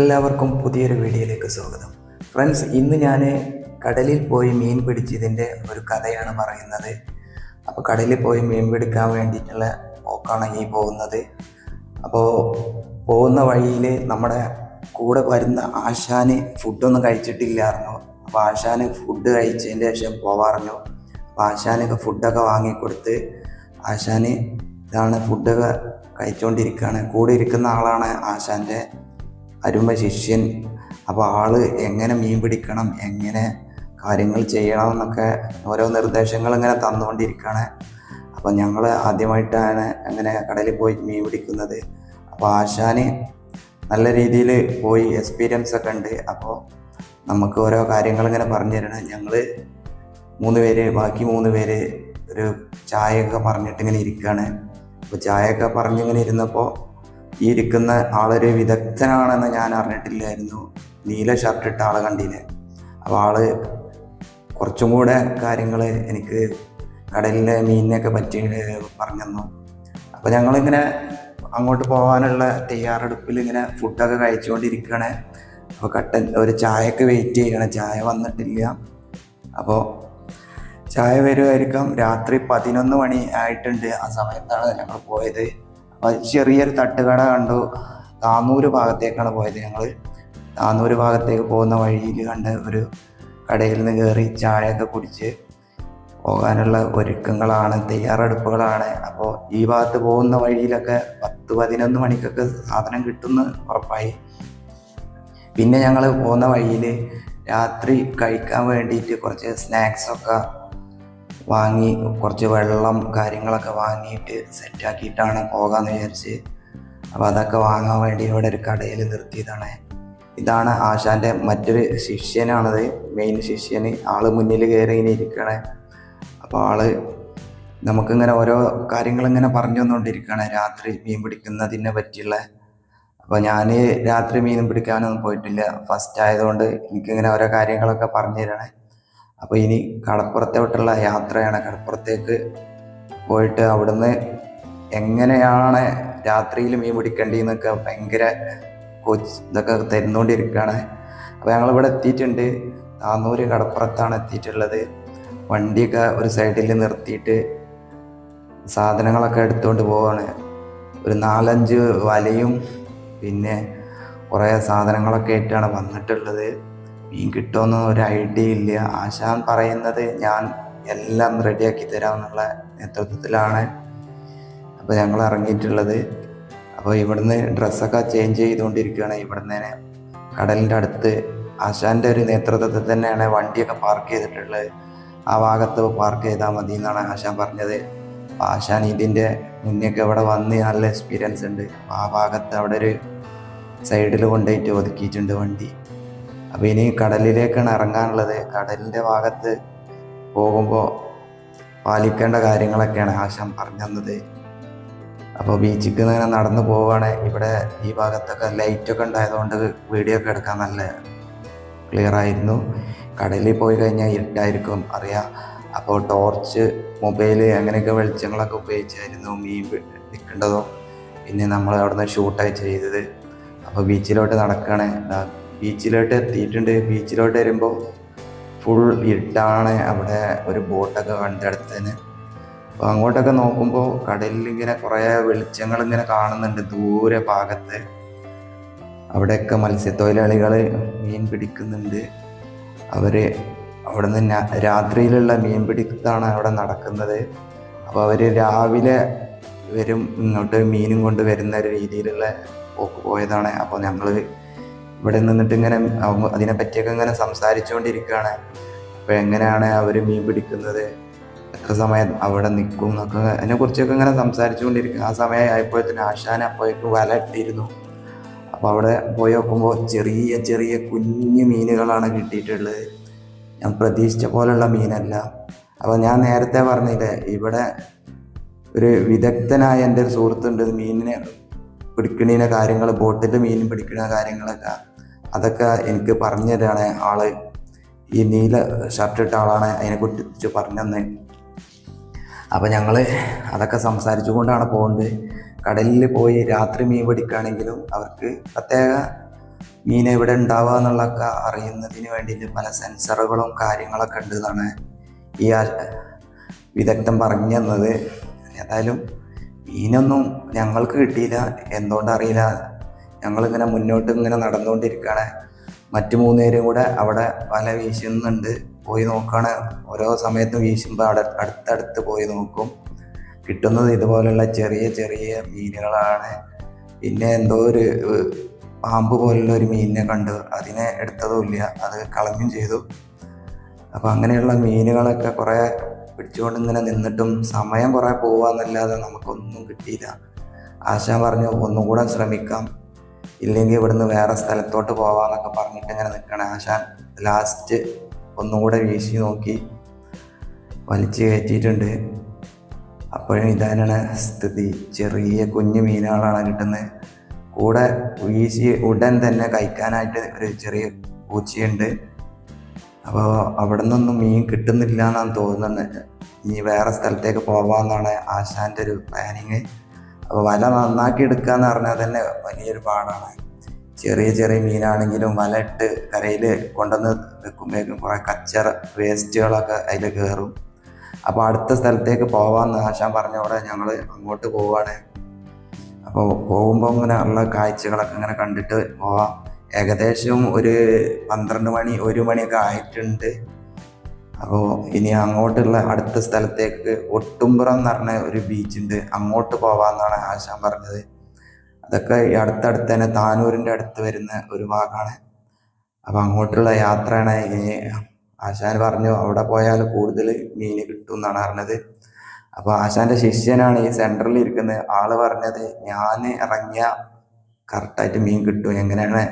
എല്ലാവർക്കും പുതിയൊരു വീഡിയോയിലേക്ക് സ്വാഗതം. ഫ്രണ്ട്സ് ഇന്ന് ഞാൻ കടലിൽ പോയി മീൻ പിടിച്ചതിന്റെ ഒരു കഥയാണ് പറയുന്നത്. അപ്പോൾ കടലിൽ പോയി മീൻ പിടിക്കാൻ വേണ്ടിയിട്ടുള്ള പോക്കാണ് ഈ പോകുന്നത്. അപ്പോൾ പോകുന്ന വഴിയിൽ നമ്മുടെ കൂടെ വരുന്ന ആശാന് ഫുഡൊന്നും കഴിച്ചിട്ടില്ലായിരുന്നു. അപ്പോൾ ആശാന് ഫുഡ് കഴിച്ചതിന്റെ ശേഷം പോവാറിഞ്ഞു. അപ്പോൾ ആശാനൊക്കെ ഫുഡൊക്കെ വാങ്ങിക്കൊടുത്ത് ആശാന് ഇതാണ് ഫുഡൊക്കെ കഴിച്ചുകൊണ്ടിരിക്കുകയാണ് കൂടെ ഇരിക്കുന്ന ആളാണ് ആശാന്റെ അരുമ ശിഷ്യൻ. അപ്പോൾ ആൾ എങ്ങനെ മീൻ പിടിക്കണം എങ്ങനെ കാര്യങ്ങൾ ചെയ്യണം എന്നൊക്കെ ഓരോ നിർദ്ദേശങ്ങൾ ഇങ്ങനെ തന്നുകൊണ്ടിരിക്കുകയാണ് അപ്പോൾ ഞങ്ങൾ ആദ്യമായിട്ടാണ് അങ്ങനെ കടലിൽ പോയി മീൻ പിടിക്കുന്നത്. അപ്പോൾ ആശാന് നല്ല രീതിയിൽ പോയി എക്സ്പീരിയൻസ് ഒക്കെ ഉണ്ട്. അപ്പോൾ നമുക്ക് ഓരോ കാര്യങ്ങൾ ഇങ്ങനെ പറഞ്ഞു തരണം. ഞങ്ങൾ മൂന്ന് പേര് ബാക്കി മൂന്ന് പേര് ഒരു ചായയൊക്കെ പറഞ്ഞിട്ട് ഇങ്ങനെ ഇരിക്കുകയാണ് അപ്പോൾ ചായയൊക്കെ പറഞ്ഞിങ്ങനെ ഇരുന്നപ്പോൾ ഈ ഇരിക്കുന്ന ആളൊരു വിദഗ്ധനാണെന്ന് ഞാൻ അറിഞ്ഞിട്ടില്ലായിരുന്നു. നീല ഷർട്ട് ഇട്ട ആളെ കണ്ടില്ലേ അപ്പോൾ ആൾ കുറച്ചും കൂടെ കാര്യങ്ങൾ എനിക്ക് കടലിലെ മീനിനെയൊക്കെ പറ്റി പറഞ്ഞു അപ്പോൾ ഞങ്ങളിങ്ങനെ അങ്ങോട്ട് പോകാനുള്ള തയ്യാറെടുപ്പിൽ ഇങ്ങനെ ഫുഡൊക്കെ കഴിച്ചുകൊണ്ടിരിക്കുകയാണ്. അപ്പോൾ കട്ടൻ ഒരു ചായയൊക്കെ വെയിറ്റ് ചെയ്യണം. ചായ വന്നിട്ടില്ല. അപ്പോൾ ചായ വരുമായിരിക്കാം രാത്രി പതിനൊന്ന് മണി ആയിട്ടുണ്ട്. ആ സമയത്താണ് ഞങ്ങൾ പോയത്. ചെറിയൊരു തട്ടുകട കണ്ടു. താന്നൂര് ഭാഗത്തേക്കാണ് പോയത് ഞങ്ങൾ താന്നൂര് ഭാഗത്തേക്ക് പോകുന്ന വഴിയിൽ കണ്ട ഒരു കടയിൽ നിന്ന് കയറി ചായയൊക്കെ കുടിച്ച് പോകാനുള്ള ഒരുക്കങ്ങളാണ് തയ്യാറെടുപ്പുകളാണ്. അപ്പോൾ ഈ ഭാഗത്ത് പോകുന്ന വഴിയിലൊക്കെ പത്ത് പതിനൊന്ന് മണിക്കൊക്കെ സാധനം കിട്ടുന്ന ഉറപ്പായി. പിന്നെ ഞങ്ങൾ പോകുന്ന വഴിയിൽ രാത്രി കഴിക്കാൻ വേണ്ടിയിട്ട് കുറച്ച് സ്നാക്സൊക്കെ വാങ്ങി കുറച്ച് വെള്ളം കാര്യങ്ങളൊക്കെ വാങ്ങിയിട്ട് സെറ്റാക്കിയിട്ടാണ് പോകാമെന്ന് വിചാരിച്ച്. അപ്പോൾ അതൊക്കെ വാങ്ങാൻ വേണ്ടി ഇവിടെ ഒരു കടയിൽ നിർത്തിയതാണ്. ഇതാണ് ആശാന്റെ മറ്റൊരു ശിഷ്യനാണത്. മെയിൻ ശിഷ്യന് ആൾ മുന്നിൽ കയറി ഇങ്ങനെ ഇരിക്കണേ. അപ്പോൾ ആൾ നമുക്കിങ്ങനെ ഓരോ കാര്യങ്ങളിങ്ങനെ പറഞ്ഞു തന്നുകൊണ്ടിരിക്കുകയാണ് രാത്രി മീൻ പിടിക്കുന്നതിനെ പറ്റിയുള്ള. അപ്പോൾ ഞാൻ രാത്രി മീൻ പിടിക്കാനൊന്നും പോയിട്ടില്ല. ഫസ്റ്റ് ആയതുകൊണ്ട് എനിക്കിങ്ങനെ ഓരോ കാര്യങ്ങളൊക്കെ പറഞ്ഞു തരണേ. അപ്പോൾ ഇനി കടപ്പുറത്തോട്ടുള്ള യാത്രയാണ്. കടപ്പുറത്തേക്ക് പോയിട്ട് അവിടുന്ന് എങ്ങനെയാണ് രാത്രിയിൽ മീൻ പിടിക്കേണ്ടതെന്നൊക്കെ ഭയങ്കര കോച്ച് ഇതൊക്കെ തരുന്നുകൊണ്ടിരിക്കുകയാണ് അപ്പോൾ ഞങ്ങളിവിടെ എത്തിയിട്ടുണ്ട്. താന്നൂര് കടപ്പുറത്താണ് എത്തിയിട്ടുള്ളത്. വണ്ടിയൊക്കെ ഒരു സൈഡിൽ നിർത്തിയിട്ട് സാധനങ്ങളൊക്കെ എടുത്തുകൊണ്ട് പോവാണ്. ഒരു നാലഞ്ച് വലയും പിന്നെ കുറേ സാധനങ്ങളൊക്കെ ആയിട്ടാണ് വന്നിട്ടുള്ളത്. മീൻ കിട്ടുമെന്ന് ഒരു ഐഡിയ ഇല്ല. ആശാൻ പറയുന്നത് ഞാൻ എല്ലാം റെഡിയാക്കി തരാം എന്നുള്ള നേതൃത്വത്തിലാണ് അപ്പോൾ ഞങ്ങൾ ഇറങ്ങിയിട്ടുള്ളത്. അപ്പോൾ ഇവിടുന്ന് ഡ്രസ്സൊക്കെ ചേഞ്ച് ചെയ്തുകൊണ്ടിരിക്കുകയാണ്. ഇവിടുന്ന് തന്നെ കടലിന്റെ അടുത്ത് ആശാന്റെ ഒരു നേതൃത്വത്തിൽ തന്നെയാണ് വണ്ടിയൊക്കെ പാർക്ക് ചെയ്തിട്ടുള്ളത്. ആ ഭാഗത്ത് പാർക്ക് ചെയ്താൽ മതി എന്നാണ് ആശാൻ പറഞ്ഞത്. അപ്പോൾ ആശാൻ ഇതിന്റെ മുന്നേക്ക് ഇവിടെ വന്ന് നല്ല എക്സ്പീരിയൻസ് ഉണ്ട്. ആ ഭാഗത്ത് അവിടെ ഒരു സൈഡിൽ കൊണ്ടുപോയിട്ട് ഒതുക്കിയിട്ടുണ്ട് വണ്ടി. അപ്പോൾ ഇനി കടലിലേക്കാണ് ഇറങ്ങാനുള്ളത്. കടലിന്റെ ഭാഗത്ത് പോകുമ്പോൾ പാലിക്കേണ്ട കാര്യങ്ങളൊക്കെയാണ് ആശാൻ പറഞ്ഞു തന്നത് അപ്പോൾ ബീച്ചിൽ ഇങ്ങനെ നടന്നു പോവുകയാണ്. ഇവിടെ ഈ ഭാഗത്തൊക്കെ ലൈറ്റൊക്കെ ഉണ്ടായതുകൊണ്ട് വീഡിയോ ഒക്കെ എടുക്കാൻ നല്ല ക്ലിയർ ആയിരുന്നു. കടലിൽ പോയി കഴിഞ്ഞാൽ ഇരുട്ടായിരിക്കും അറിയാം. അപ്പോൾ ടോർച്ച് മൊബൈൽ അങ്ങനെയൊക്കെ വെളിച്ചങ്ങളൊക്കെ ഉപയോഗിച്ചായിരുന്നു മീൻ നിൽക്കേണ്ടതും പിന്നെ നമ്മൾ അവിടുന്ന് ഷൂട്ടായി ചെയ്തത്. അപ്പോൾ ബീച്ചിലോട്ട് നടക്കുകയാണ്. ബീച്ചിലോട്ട് എത്തിയിട്ടുണ്ട്. ബീച്ചിലോട്ട് വരുമ്പോൾ ഫുൾ ഇരുട്ടാണ് അവിടെ ഒരു ബോട്ടൊക്കെ കണ്ടെടുത്തതിന്. അപ്പോൾ അങ്ങോട്ടൊക്കെ നോക്കുമ്പോൾ കടലിൽ ഇങ്ങനെ കുറേ വെളിച്ചങ്ങൾ ഇങ്ങനെ കാണുന്നുണ്ട് ദൂരെ ഭാഗത്ത്. അവിടെയൊക്കെ മത്സ്യത്തൊഴിലാളികൾ മീൻ പിടിക്കുന്നുണ്ട്. അവർ അവിടെ നിന്ന് രാത്രിയിലുള്ള മീൻ പിടിക്കാണ് അവിടെ നടക്കുന്നത്. അപ്പോൾ അവർ രാവിലെ വരും ഇങ്ങോട്ട് മീനും കൊണ്ട് വരുന്ന ഒരു രീതിയിലുള്ള പോക്ക് പോയതാണ്. അപ്പോൾ ഞങ്ങൾ ഇവിടെ നിന്നിട്ട് ഇങ്ങനെ അതിനെ അതിനെപ്പറ്റിയൊക്കെ ഇങ്ങനെ സംസാരിച്ചുകൊണ്ടിരിക്കുകയാണ്. അപ്പോൾ എങ്ങനെയാണ് അവർ മീൻ പിടിക്കുന്നത്? എത്ര സമയം അവിടെ നിൽക്കും എന്നൊക്കെ അതിനെക്കുറിച്ചൊക്കെ ഇങ്ങനെ സംസാരിച്ചുകൊണ്ടിരിക്കുക ആ സമയം ആയപ്പോഴത്തേന് ആശാന അപ്പോഴേക്ക് വല ഇട്ടിരുന്നു അപ്പോൾ അവിടെ പോയി നോക്കുമ്പോൾ ചെറിയ ചെറിയ കുഞ്ഞു മീനുകളാണ് കിട്ടിയിട്ടുള്ളത്. ഞാൻ പ്രതീക്ഷിച്ച പോലുള്ള മീനല്ല. അപ്പോൾ ഞാൻ നേരത്തെ പറഞ്ഞില്ലേ ഇവിടെ ഒരു വിദഗ്ധനായ എന്റെ ഒരു സുഹൃത്തുണ്ട്. മീനിനെ പിടിക്കണീന കാര്യങ്ങൾ ബോട്ടിൽ മീൻ പിടിക്കുന്ന കാര്യങ്ങളൊക്കെ. അതൊക്കെ എനിക്ക് പറഞ്ഞു തരാണ് ആൾ. ഈ നീല ഷർട്ട് ഇട്ട ആളാണ് അതിനെക്കുറിച്ച് പറഞ്ഞു തന്നെ അപ്പോൾ ഞങ്ങൾ അതൊക്കെ സംസാരിച്ചുകൊണ്ടാണ് പോകുന്നത് കടലിൽ പോയി രാത്രി മീൻ പിടിക്കുകയാണെങ്കിലും അവർക്ക് പ്രത്യേക മീൻ എവിടെ ഉണ്ടാവുക എന്നുള്ളതൊക്കെ അറിയുന്നതിന് വേണ്ടിയിട്ട് പല സെൻസറുകളും കാര്യങ്ങളൊക്കെ ഉണ്ട് എന്നാണ് ഈ വിദഗ്ധൻ പറഞ്ഞു തന്നത്. ഏതായാലും മീനൊന്നും ഞങ്ങൾക്ക് കിട്ടിയില്ല. എന്തുകൊണ്ടറിയില്ല. ഞങ്ങളിങ്ങനെ മുന്നോട്ട് ഇങ്ങനെ നടന്നുകൊണ്ടിരിക്കുകയാണ്. മറ്റു മൂന്നുപേരും കൂടെ അവിടെ വല വീശുന്നുണ്ട്. പോയി നോക്കുകയാണ് ഓരോ സമയത്തും വീശുമ്പോൾ അവിടെ അടുത്തടുത്ത് പോയി നോക്കും. കിട്ടുന്നത് ഇതുപോലെയുള്ള ചെറിയ ചെറിയ മീനുകളാണ്. പിന്നെ എന്തോ ഒരു പാമ്പ് പോലുള്ള ഒരു മീനിനെ കണ്ടു. അതിനെ എടുത്തതുമില്ല. അത് കളഞ്ഞും ചെയ്തു. അപ്പം അങ്ങനെയുള്ള മീനുകളൊക്കെ കുറേ പിടിച്ചുകൊണ്ട് ഇങ്ങനെ നിന്നിട്ടും സമയം കുറേ പോവാന്നല്ലാതെ നമുക്കൊന്നും കിട്ടിയില്ല. ആശാൻ പറഞ്ഞു ഒന്നും കൂടെ ശ്രമിക്കാം. ഇല്ലെങ്കിൽ ഇവിടുന്ന് വേറെ സ്ഥലത്തോട്ട് പോവാന്നൊക്കെ പറഞ്ഞിട്ട് ഇങ്ങനെ നിൽക്കണേ ആശാൻ ലാസ്റ്റ് ഒന്നുകൂടെ വീശി നോക്കി വലിച്ചു കയറ്റിയിട്ടുണ്ട്. അപ്പോഴും ഇതാണ് സ്ഥിതി. ചെറിയ കുഞ്ഞു മീനുകളാണ് കിട്ടുന്നത്. കൂടെ വീശി ഉടൻ തന്നെ കഴിക്കാനായിട്ട് ഒരു ചെറിയ പൂച്ചയുണ്ട്. അപ്പോൾ അവിടെ നിന്നൊന്നും മീൻ കിട്ടുന്നില്ല എന്നാണ് തോന്നുന്നത്. ഇനി വേറെ സ്ഥലത്തേക്ക് പോവാമെന്നാണ് ആശാന്റെ ഒരു പ്ലാനിങ് അപ്പോൾ വല നന്നാക്കി എടുക്കുക എന്ന് പറഞ്ഞാൽ തന്നെ വലിയൊരു പാടാണ്. ചെറിയ ചെറിയ മീനാണെങ്കിലും വല ഇട്ട് കരയിൽ കൊണ്ടുവന്ന് വെക്കുമ്പോഴേക്കും കുറേ കച്ചറ വേസ്റ്റുകളൊക്കെ അതിൽ കയറും അപ്പോൾ അടുത്ത സ്ഥലത്തേക്ക് പോകാമെന്ന് ആശാൻ പറഞ്ഞവിടെ ഞങ്ങൾ അങ്ങോട്ട് പോവാണ്. അപ്പോൾ പോകുമ്പോൾ ഇങ്ങനെ ഉള്ള കാഴ്ചകളൊക്കെ ഇങ്ങനെ കണ്ടിട്ട് പോവാം. ഏകദേശം ഒരു പന്ത്രണ്ട് മണി ഒരു മണിയൊക്കെ ആയിട്ടുണ്ട്. അപ്പോൾ ഇനി അങ്ങോട്ടുള്ള അടുത്ത സ്ഥലത്തേക്ക് ഒട്ടുംപുറം എന്ന് പറഞ്ഞ ഒരു ബീച്ചുണ്ട് അങ്ങോട്ട് പോവാമെന്നാണ് ആശാൻ പറഞ്ഞത്. അതൊക്കെ ഈ അടുത്തടുത്ത് തന്നെ താനൂരിന്റെ അടുത്ത് വരുന്ന ഒരു ഭാഗമാണ്. അപ്പോൾ അങ്ങോട്ടുള്ള യാത്രയാണ് ഇനി ആശാൻ പറഞ്ഞു അവിടെ പോയാൽ കൂടുതൽ മീൻ കിട്ടും എന്നാണ് പറഞ്ഞത്. അപ്പോൾ ആശാന്റെ ശിഷ്യനാണ് ഈ സെന്ററിൽ ഇരിക്കുന്നത്. ആൾ പറഞ്ഞത് ഞാൻ ഇറങ്ങിയ കറക്റ്റായിട്ട് മീൻ കിട്ടും. എങ്ങനെയാണ്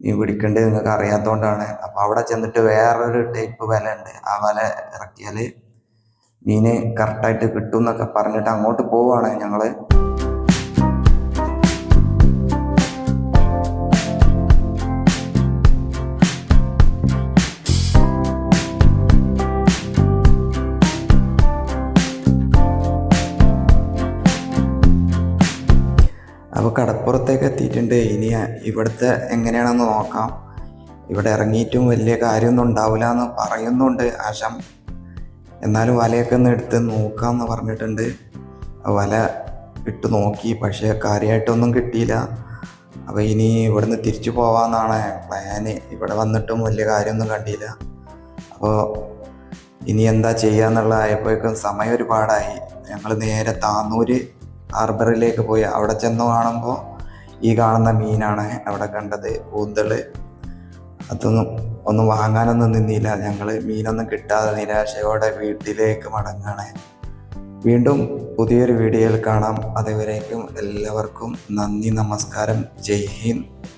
മീൻ പിടിക്കേണ്ടത് നിങ്ങൾക്ക് അറിയാത്തതുകൊണ്ടാണ് അപ്പോൾ അവിടെ ചെന്നിട്ട് വേറൊരു ടൈപ്പ് വല ഉണ്ട് ആ വല ഇറക്കിയാൽ മീന് കറക്റ്റായിട്ട് കിട്ടും എന്നൊക്കെ പറഞ്ഞിട്ട് അങ്ങോട്ട് പോവാണ് ഞങ്ങൾ അപ്പോൾ കടപ്പുറത്തേക്ക് എത്തിയിട്ടുണ്ട്. ഇനി ഇവിടുത്തെ എങ്ങനെയാണെന്ന് നോക്കാം. ഇവിടെ ഇറങ്ങിയിട്ടും വലിയ കാര്യമൊന്നും ഉണ്ടാവില്ല എന്ന് പറയുന്നുണ്ട് ആശം എന്നാലും വലയൊക്കെ ഒന്ന് എടുത്ത് നോക്കാമെന്ന് പറഞ്ഞിട്ടുണ്ട്. വല ഇട്ട് നോക്കി പക്ഷേ കാര്യമായിട്ടൊന്നും കിട്ടിയില്ല. അപ്പോൾ ഇനി ഇവിടുന്ന് തിരിച്ചു പോവാമെന്നാണ് പ്ലാന് ഇവിടെ വന്നിട്ടും വലിയ കാര്യമൊന്നും കണ്ടില്ല. അപ്പോൾ ഇനി എന്താ ചെയ്യുക എന്നുള്ളതായപ്പോഴേക്കും സമയം ഒരുപാടായി. ഞങ്ങൾ നേരെ താന്നൂര് ഹാർബറിലേക്ക് പോയി അവിടെ ചെന്ന് കാണുമ്പോൾ ഈ കാണുന്ന മീനാണ് അവിടെ കണ്ടത് കൂന്തൾ അതൊന്നും ഒന്നും വാങ്ങാനൊന്നും നിന്നില്ല. ഞങ്ങൾ മീനൊന്നും കിട്ടാതെ നിരാശയോടെ വീട്ടിലേക്ക് മടങ്ങാണ്. വീണ്ടും പുതിയൊരു വീഡിയോയിൽ കാണാം. അതുവരേക്കും എല്ലാവർക്കും നന്ദി നമസ്കാരം. ജയ് ഹിന്ദ്.